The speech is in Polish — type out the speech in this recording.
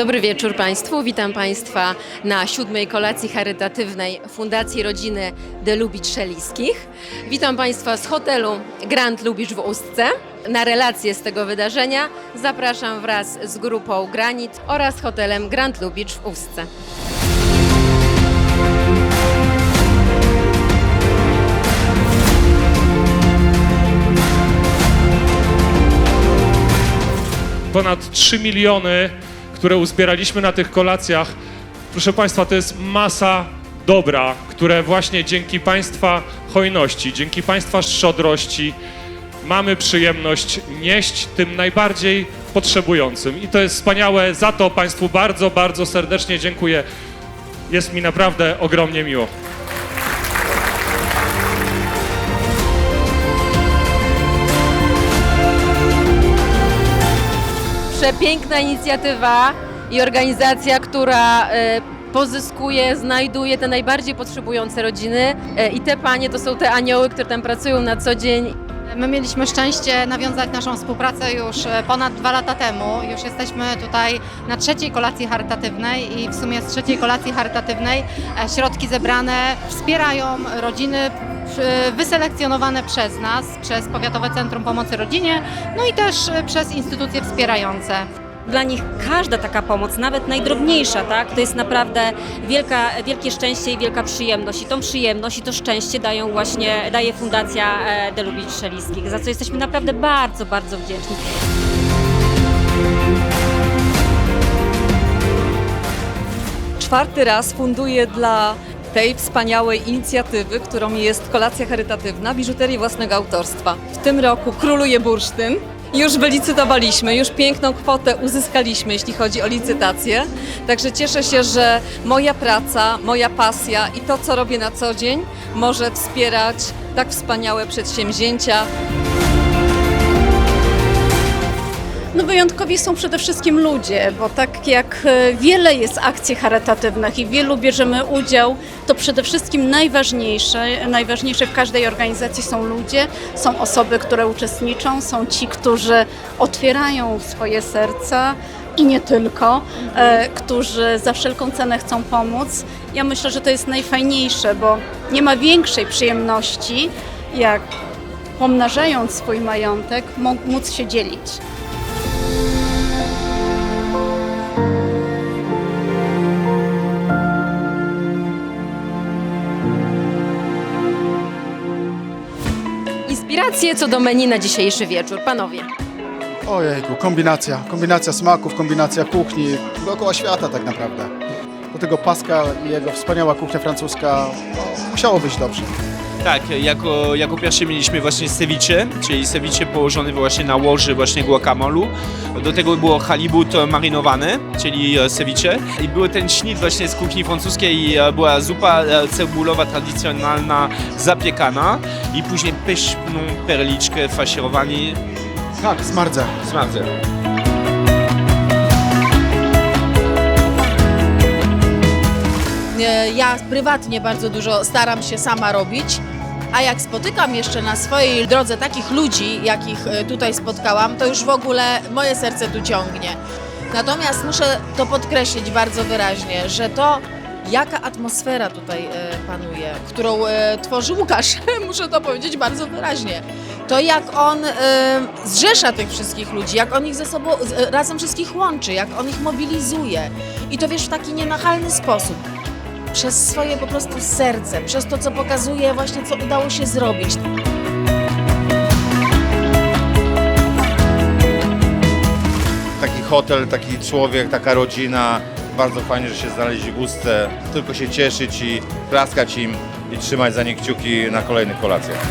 Dobry wieczór Państwu. Witam Państwa na siódmej kolacji charytatywnej Fundacji Rodziny de Lubicz Szeliskich. Witam Państwa z hotelu Grand Lubicz w Ustce. Na relację z tego wydarzenia zapraszam wraz z grupą Granit oraz hotelem Grand Lubicz w Ustce. ponad 3 miliony, które uzbieraliśmy na tych kolacjach. Proszę Państwa, to jest masa dobra, które właśnie dzięki Państwa hojności, dzięki Państwa szczodrości mamy przyjemność nieść tym najbardziej potrzebującym. I to jest wspaniałe. Za to Państwu bardzo, bardzo serdecznie dziękuję. Jest mi naprawdę ogromnie miło. Przepiękna inicjatywa i organizacja, która e, pozyskuje, znajduje te najbardziej potrzebujące rodziny. E, i te panie to są te anioły, które tam pracują na co dzień My mieliśmy szczęście nawiązać naszą współpracę już e, ponad dwa lata temu. Już jesteśmy tutaj na trzeciej kolacji charytatywnej i w sumie z trzeciej kolacji charytatywnej e, środki zebrane wspierają rodziny e, wyselekcjonowane przez nas, przez Powiatowe Centrum Pomocy Rodzinie, no i też przez instytucje wspierające. Dla nich każda taka pomoc, nawet najdrobniejsza, tak, to jest naprawdę wielka, wielkie szczęście i wielka przyjemność. I tą przyjemność i to szczęście dają właśnie, daje Fundacja e, De Lubicz Szeliskich, za co jesteśmy naprawdę bardzo, bardzo wdzięczni. czwarty raz funduję dla tej wspaniałej inicjatywy, którą jest kolacja charytatywna biżuterii własnego autorstwa. W tym roku króluje bursztyn. Już wylicytowaliśmy, już piękną kwotę uzyskaliśmy, jeśli chodzi o licytację. Także cieszę się, że moja praca, moja pasja i to, co robię na co dzień, może wspierać tak wspaniałe przedsięwzięcia. No wyjątkowi są przede wszystkim ludzie, bo tak jak e, wiele jest akcji charytatywnych i wielu bierzemy udział, to przede wszystkim najważniejsze, najważniejsze w każdej organizacji są ludzie, są osoby, które uczestniczą, są ci, którzy otwierają swoje serca i nie tylko, e, którzy za wszelką cenę chcą pomóc. Ja myślę, że to jest najfajniejsze, bo nie ma większej przyjemności, jak pomnażając swój majątek, móc się dzielić. Inspiracje co do menu na dzisiejszy wieczór. Panowie. Ojejku, kombinacja, kombinacja smaków, kombinacja kuchni, dookoła świata tak naprawdę. Do tego Pascal i jego wspaniała kuchnia francuska, no, musiało być dobrze. Tak, jako, jako pierwsze mieliśmy właśnie ceviche, czyli ceviche położony właśnie na łoży właśnie guacamolu. Do tego było halibut marynowany, czyli e, ceviche. I był ten śnit właśnie z kuchni francuskiej, e, była zupa e, cebulowa tradycjonalna zapiekana i później pyszną perliczkę faszerowani Tak, smardzę. z Ja prywatnie bardzo dużo staram się sama robić, a jak spotykam jeszcze na swojej drodze takich ludzi, jakich e, tutaj spotkałam, to już w ogóle moje serce tu ciągnie. Natomiast muszę to podkreślić bardzo wyraźnie, że to jaka atmosfera tutaj e, panuje, którą e, tworzy Łukasz, muszę to powiedzieć bardzo wyraźnie. To jak on e, zrzesza tych wszystkich ludzi, jak on ich ze sobą e, razem wszystkich łączy, jak on ich mobilizuje. I to wiesz w taki nienachalny sposób przez swoje po prostu serce, przez to, co pokazuje właśnie, co udało się zrobić. taki hotel, taki człowiek, taka rodzina. Bardzo fajnie, że się znaleźli w Ustce. Tylko się cieszyć i klaskać im i trzymać za nie kciuki na kolejnych kolacjach.